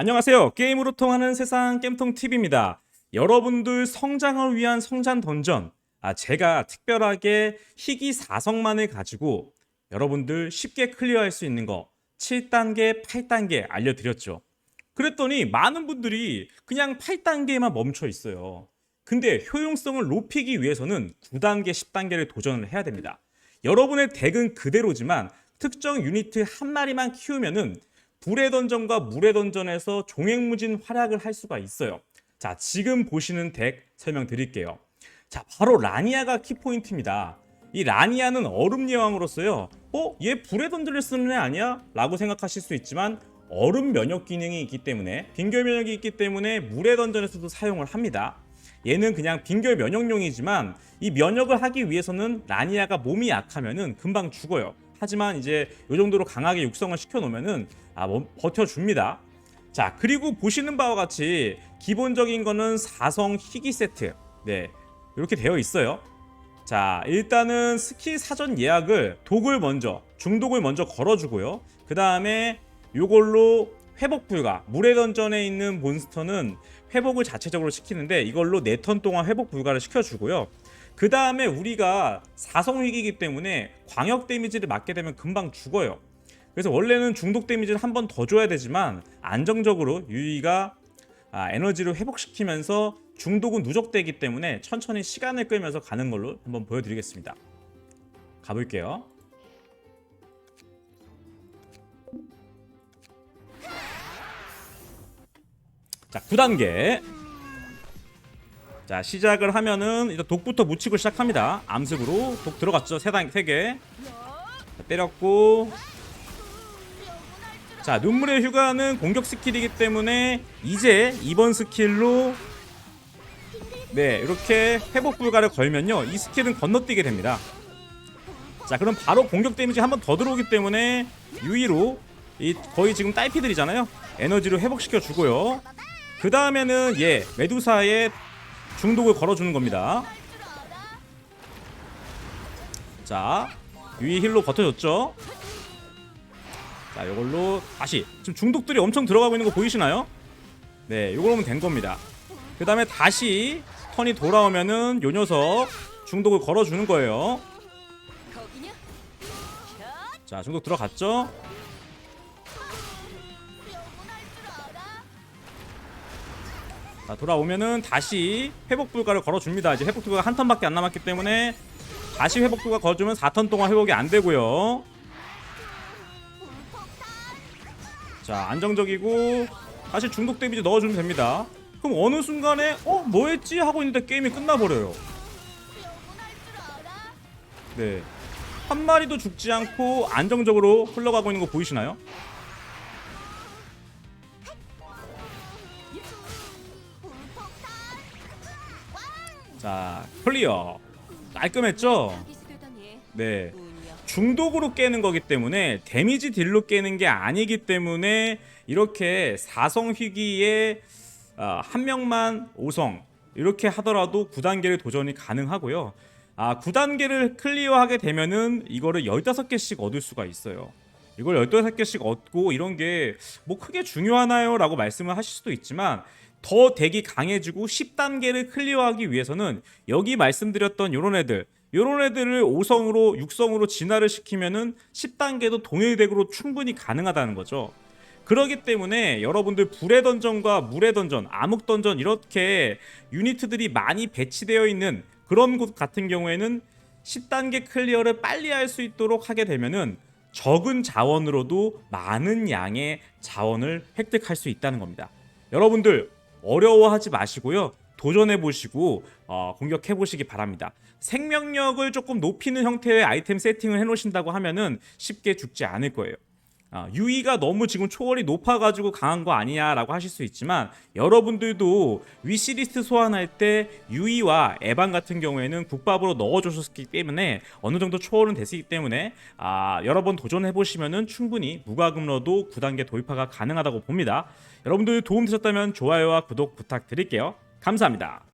안녕하세요. 게임으로 통하는 세상 겜통 TV입니다. 여러분들 성장을 위한 성장 던전. 아, 제가 특별하게 희귀 4성만을 가지고 여러분들 쉽게 클리어할 수 있는 거 7단계, 8단계 알려드렸죠. 그랬더니 많은 분들이 그냥 8단계에만 멈춰 있어요. 근데 효용성을 높이기 위해서는 9단계, 10단계를 도전을 해야 됩니다. 여러분의 덱은 그대로지만 특정 유니트 한 마리만 키우면은 불의 던전과 물의 던전에서 종횡무진 활약을 할 수가 있어요. 자, 지금 보시는 덱 설명드릴게요. 자, 바로 라니아가 키포인트입니다. 이 라니아는 얼음 예왕으로서요. 어? 얘 불의 던전을 쓰는 애 아니야? 라고 생각하실 수 있지만 얼음 면역 기능이 있기 때문에 빙결 면역이 있기 때문에 물의 던전에서도 사용을 합니다. 얘는 그냥 빙결 면역용이지만 이 면역을 하기 위해서는 라니아가 몸이 약하면은 금방 죽어요. 하지만 이제 이 정도로 강하게 육성을 시켜 놓으면은 아, 뭐, 버텨줍니다. 자, 그리고 보시는 바와 같이 기본적인 거는 사성 희귀 세트. 네. 이렇게 되어 있어요. 자, 일단은 스킬 사전 예약을 독을 먼저, 중독을 먼저 걸어주고요. 그 다음에 요걸로 회복 불가. 물의 던전에 있는 몬스터는 회복을 자체적으로 시키는데 이걸로 4턴 동안 회복 불가를 시켜주고요. 그 다음에 우리가 사성위기이기 때문에 광역 데미지를 맞게 되면 금방 죽어요. 그래서 원래는 중독 데미지를 한 번 더 줘야 되지만 안정적으로 유이가 아, 에너지를 회복시키면서 중독은 누적되기 때문에 천천히 시간을 끌면서 가는 걸로 한번 보여드리겠습니다. 가볼게요. 자, 9단계. 자, 시작을 하면은 일단 독부터 묻히고 시작합니다. 암습으로 독 들어갔죠. 세 단, 세 개. 자, 때렸고. 자, 눈물의 휴가는 공격 스킬이기 때문에 이제 이번 스킬로 네, 이렇게 회복 불가를 걸면요. 이 스킬은 건너뛰게 됩니다. 자, 그럼 바로 공격 데미지 한 번 더 들어오기 때문에 유의로 이 거의 지금 딸피들이잖아요. 에너지를 회복시켜 주고요. 그 다음에는 예, 메두사의 중독을 걸어주는 겁니다. 자, 유이 힐로 버텨줬죠. 자, 이걸로 다시 지금 중독들이 엄청 들어가고 있는 거 보이시나요? 네, 이걸 하면 된 겁니다. 그 다음에 다시 턴이 돌아오면은 요 녀석 중독을 걸어주는 거예요. 자, 중독 들어갔죠? 자, 돌아오면은 다시 회복 불가를 걸어줍니다. 이제 회복 불가가 한 턴밖에 안 남았기 때문에 다시 회복 불가 걸어주면 4턴 동안 회복이 안 되고요. 자, 안정적이고 다시 중독 데미지 넣어주면 됩니다. 그럼 어느 순간에 어 뭐했지 하고 있는데 게임이 끝나버려요. 네. 한 마리도 죽지 않고 안정적으로 흘러가고 있는 거 보이시나요? 자, 클리어. 깔끔했죠? 네. 중독으로 깨는 거기 때문에 데미지 딜로 깨는 게 아니기 때문에 이렇게 4성 희귀에 아, 한 명만 5성 이렇게 하더라도 9단계를 도전이 가능하고요. 아, 9단계를 클리어하게 되면은 이거를 15개씩 얻을 수가 있어요. 이걸 15개씩 얻고 이런 게 뭐 크게 중요하나요? 라고 말씀을 하실 수도 있지만 더 덱이 강해지고 10단계를 클리어하기 위해서는 여기 말씀드렸던 요런 애들 요런 애들을 5성으로 6성으로 진화를 시키면은 10단계도 동일 덱으로 충분히 가능하다는 거죠. 그러기 때문에 여러분들 불의 던전과 물의 던전, 암흑 던전 이렇게 유니트들이 많이 배치되어 있는 그런 곳 같은 경우에는 10단계 클리어를 빨리 할 수 있도록 하게 되면은 적은 자원으로도 많은 양의 자원을 획득할 수 있다는 겁니다. 여러분들 어려워하지 마시고요. 도전해 보시고 어, 공격해 보시기 바랍니다. 생명력을 조금 높이는 형태의 아이템 세팅을 해 놓으신다고 하면은 쉽게 죽지 않을 거예요. 아, 유이가 너무 지금 초월이 높아가지고 강한 거 아니냐라고 하실 수 있지만 여러분들도 위시리스트 소환할 때 유이와 에반 같은 경우에는 국밥으로 넣어주셨기 때문에 어느 정도 초월은 됐기 때문에 아, 여러 번 도전해 보시면은 충분히 무과금러도 9단계 돌파가 가능하다고 봅니다. 여러분들 도움 되셨다면 좋아요와 구독 부탁드릴게요. 감사합니다.